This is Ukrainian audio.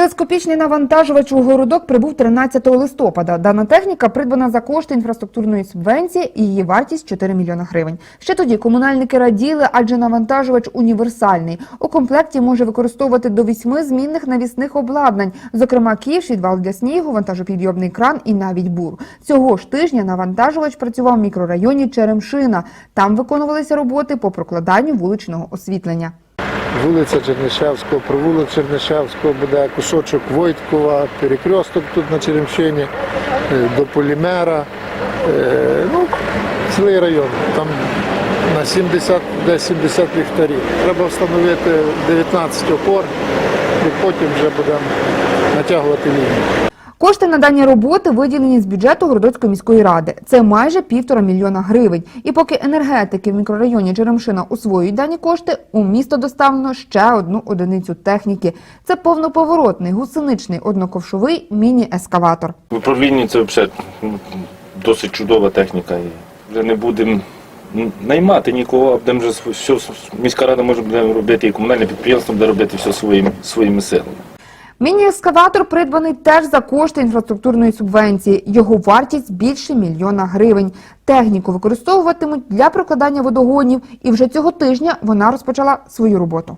Телескопічний навантажувач у городок прибув 13 листопада. Дана техніка придбана за кошти інфраструктурної субвенції і її вартість 4 мільйони гривень. Ще тоді комунальники раділи, адже навантажувач універсальний. У комплекті може використовувати до вісьми змінних навісних обладнань, зокрема ківш, відвал для снігу, вантажопідйомний кран і навіть бур. Цього ж тижня навантажувач працював в мікрорайоні Черемшина. Там виконувалися роботи по прокладанню вуличного освітлення. Вулиця Чернишевського, провулок Чернишевського буде кусочок Войткова, перекресток тут на Черемщині, е, до полімера. Е, Ну, цілий район. Там на 70, десь 70 ліхтарів. Треба встановити 19 опор і потім вже будемо натягувати лінію. Кошти на дані роботи виділені з бюджету Городоцької міської ради. Це майже півтора мільйона гривень. І поки енергетики в мікрорайоні Черемшина освоюють дані кошти, у місто доставлено ще одну одиницю техніки. Це повноповоротний гусеничний одноковшовий міні-ескаватор. В управлінні це взагалі досить чудова техніка. Вже не будемо наймати нікого, а будемо вже все, міська рада може робити і комунальне підприємство буде робити все своїми, своїми силами. Міні-ескаватор придбаний теж за кошти інфраструктурної субвенції. Його вартість більше мільйона гривень. Техніку використовуватимуть для прокладання водогонів, і вже цього тижня вона розпочала свою роботу.